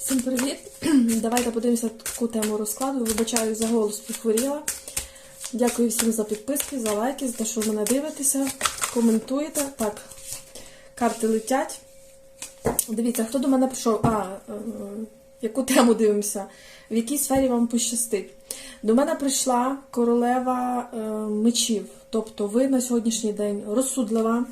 Всім привіт! Давайте подивимося таку тему розкладу. Вибачаю за голос похворіла. Дякую всім за підписки, за лайки, за те, що мене дивитеся, коментуєте. Так, карти летять. Дивіться, хто до мене прийшов? А, е, яку тему дивимося? В якій сфері вам пощастить? До мене прийшла королева е, мечів. Тобто ви на сьогоднішній день розсудлива,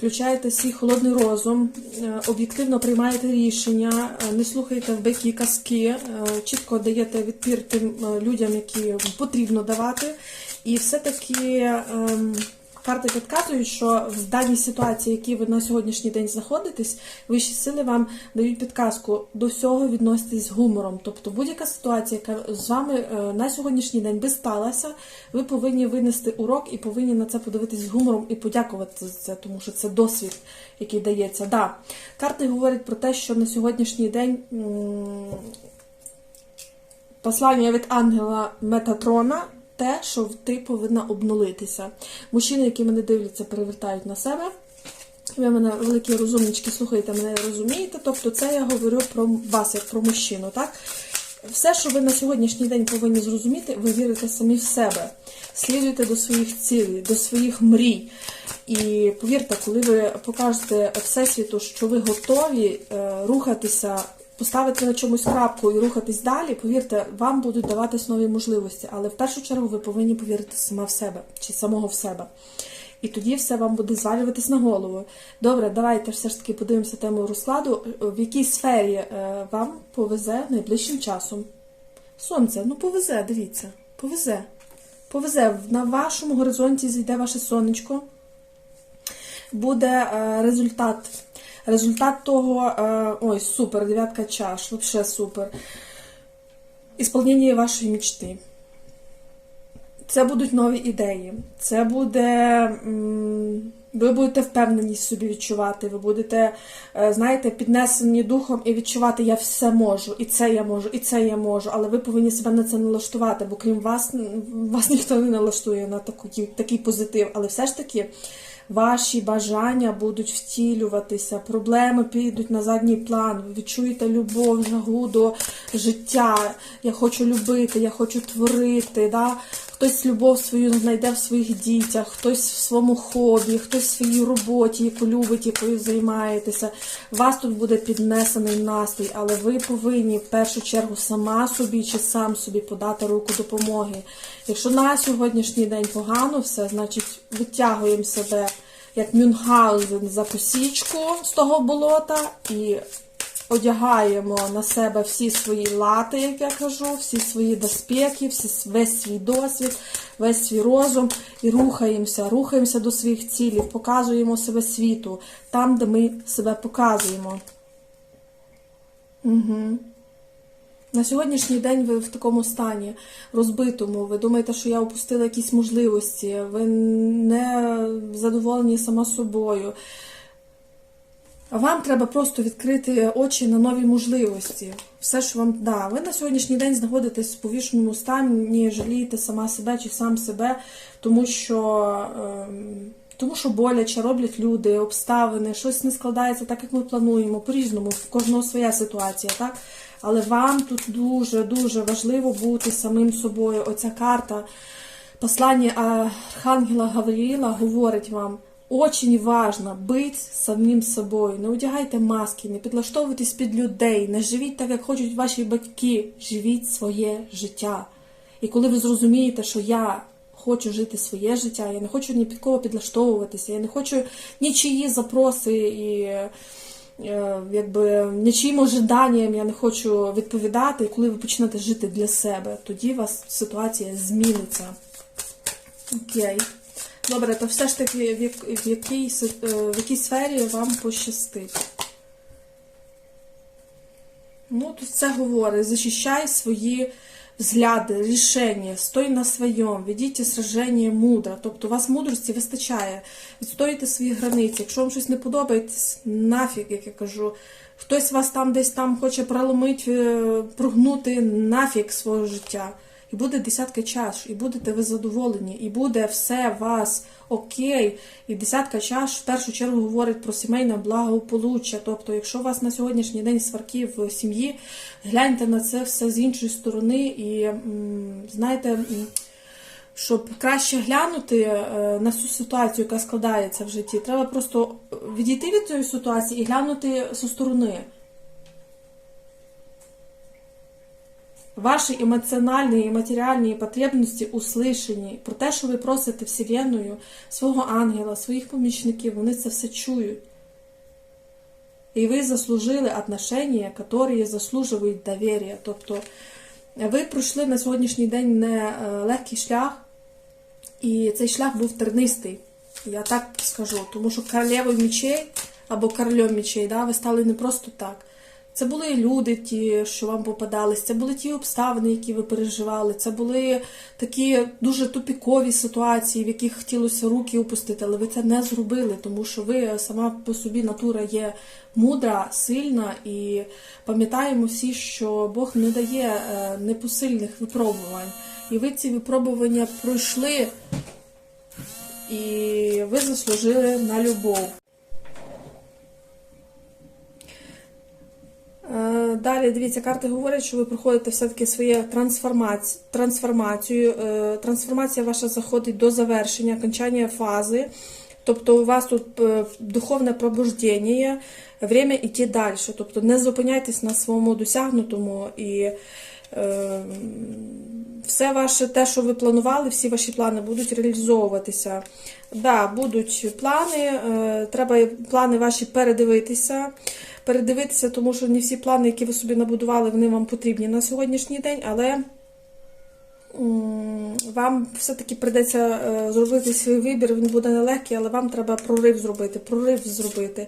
включаєте свій холодний розум, е, об'єктивно приймаєте рішення, е, не слухаєте вбиті казки, е, чітко даєте відпір тим людям, які потрібно давати. І все-таки ем, карти підказують, що в даній ситуації, в якій ви на сьогоднішній день знаходитесь, вищі сили вам дають підказку до всього відноситись з гумором. Тобто будь-яка ситуація, яка з вами е, на сьогоднішній день би сталася, ви повинні винести урок і повинні на це подивитись з гумором і подякувати за це, тому що це досвід, який дається. Да, карти говорять про те, що на сьогоднішній день. Послання від ангела Метатрона те, що ти повинна обнулитися. Мужчини, які мене дивляться, перевертають на себе. Ви мене великі розумнички, слухаєте, мене розумієте. Тобто, це я говорю про вас, як про мужчину. так? Все, що ви на сьогоднішній день повинні зрозуміти, ви вірите самі в себе. Слідуйте до своїх цілей, до своїх мрій. І повірте, коли ви покажете Всесвіту, що ви готові е, рухатися, поставити на чомусь крапку і рухатись далі, повірте, вам будуть даватись нові можливості. Але в першу чергу ви повинні повірити сама в себе чи самого в себе. І тоді все вам буде звалюватись на голову. Добре, давайте все ж таки подивимося тему розкладу. В якій сфері е, вам повезе найближчим часом? Сонце, ну повезе, дивіться, повезе. Повезе. На вашому горизонті зійде ваше сонечко. Буде е, результат. Результат того, е, ой, супер, дев'ятка чаш, взагалі супер. Ісполнення вашої мечти. Це будуть нові ідеї. Це буде. Ви будете впевненість собі відчувати. Ви будете, е, знаєте, піднесені духом і відчувати, я все можу, і це я можу, і це я можу. Але ви повинні себе на це налаштувати, бо крім вас, вас ніхто не налаштує на такий, такий позитив. Але все ж таки. Ваші бажання будуть втілюватися, проблеми підуть на задній план. Ви відчуєте любов, жагу до життя. Я хочу любити, я хочу творити. Да? Хтось любов свою знайде в своїх дітях, хтось в своєму хобі, хтось в своїй роботі, яку любить, якою займаєтеся. Вас тут буде піднесений настрій, але ви повинні в першу чергу сама собі чи сам собі подати руку допомоги. Якщо на сьогоднішній день погано все, значить витягуємо себе як Мюнхгаузен за косічку з того болота і одягаємо на себе всі свої лати, як я кажу, всі свої доспеки, всі, весь свій досвід, весь свій розум і рухаємося, рухаємося до своїх цілей, показуємо себе світу, там, де ми себе показуємо. Угу. На сьогоднішній день ви в такому стані розбитому. Ви думаєте, що я опустила якісь можливості, ви не задоволені сама собою. Вам треба просто відкрити очі на нові можливості. Все, що вам да. Ви на сьогоднішній день знаходитесь в повішеному стані, жалієте сама себе чи сам себе, тому що. ем, тому що боляче роблять люди, обставини, щось не складається так, як ми плануємо, по-різному, в кожного своя ситуація, так? Але вам тут дуже-дуже важливо бути самим собою. Оця карта послання Архангела Гавриїла говорить вам. Очень важно бути самим собою. Не одягайте маски, не підлаштовуйтесь під людей, не живіть так, як хочуть ваші батьки. Живіть своє життя. І коли ви зрозумієте, що я хочу жити своє життя, я не хочу ні під кого підлаштовуватися, я не хочу нічиї запроси і е, якби нічиїм ожиданням я не хочу відповідати. І коли ви почнете жити для себе, тоді у вас ситуація зміниться. Окей. Добре, то все ж таки в, як, в, якій, е, в якій сфері вам пощастить? Ну, тут це говорить. Защищай свої взгляди, рішення, стой на своєму, ведіть сраження мудро. Тобто у вас мудрості вистачає. Відстоїте свої границі. Якщо вам щось не подобається, нафіг, як я кажу. Хтось вас там десь там хоче проломити, е, прогнути нафіг свого життя. І буде десятка чаш, і будете ви задоволені, і буде все вас окей. І десятка чаш в першу чергу говорить про сімейне благополуччя. Тобто, якщо у вас на сьогоднішній день сварки в сім'ї, гляньте на це все з іншої сторони, і знаєте. щоб краще глянути е, на цю ситуацію, яка складається в житті, треба просто відійти від цієї ситуації і глянути зі сторони. Ваші емоціональні і матеріальні потребності услышані. Про те, що ви просите Вселенную, свого ангела, своїх помічників, вони це все чують. І ви заслужили отношення, які заслужують довір'я. Тобто ви пройшли на сьогоднішній день не е, легкий шлях, і цей шлях був тернистий. Я так скажу, тому що королевою мечей або королем мечей, да, ви стали не просто так. Це були люди, ті, що вам попадались, це були ті обставини, які ви переживали, це були такі дуже тупікові ситуації, в яких хотілося руки опустити, але ви це не зробили, тому що ви сама по собі натура є мудра, сильна, і пам'ятаємо всі, що Бог не дає е, непосильних випробувань. І ви ці випробування пройшли, і ви заслужили на любов. Е, Далі, дивіться, карти говорять, що ви проходите все-таки своє трансформацію. трансформацію. Е, Трансформація ваша заходить до завершення, окончання фази. Тобто у вас тут е, духовне пробуждення, время йти далі. Тобто не зупиняйтесь на своєму досягнутому і все ваше те, що ви планували, всі ваші плани будуть реалізовуватися. Да, будуть плани, е, треба плани ваші передивитися. Передивитися, тому що не всі плани, які ви собі набудували, вони вам потрібні на сьогоднішній день, але вам все-таки прийдеться е, зробити свій вибір, він буде нелегкий, але вам треба прорив зробити, прорив зробити.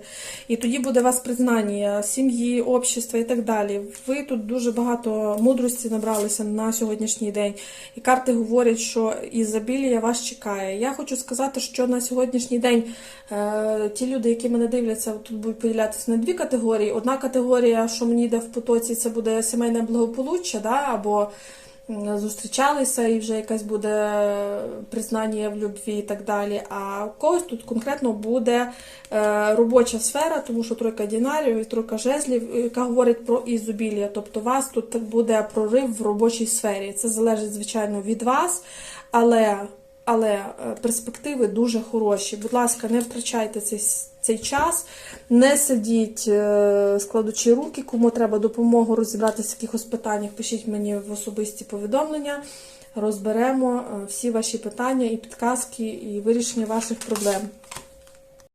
І тоді буде вас признання сім'ї, общества і так далі. Ви тут дуже багато мудрості набралися на сьогоднішній день. І карти говорять, що ізобілія вас чекає. Я хочу сказати, що на сьогоднішній день е, ті люди, які мене дивляться, тут будуть поділятися на дві категорії. Одна категорія, що мені йде в потоці, це буде сімейне благополуччя, да, або зустрічалися і вже якась буде признання в любві і так далі. А у когось тут конкретно буде е, робоча сфера, тому що тройка дінарів і тройка жезлів, яка говорить про ізобілія. Тобто у вас тут буде прорив в робочій сфері. Це залежить, звичайно, від вас, але. Але е, перспективи дуже хороші. Будь ласка, не втрачайте цей, цей час, не сидіть, е, складучи руки, кому треба допомогу розібратися в якихось питаннях, пишіть мені в особисті повідомлення. Розберемо е, всі ваші питання і підказки, і вирішення ваших проблем.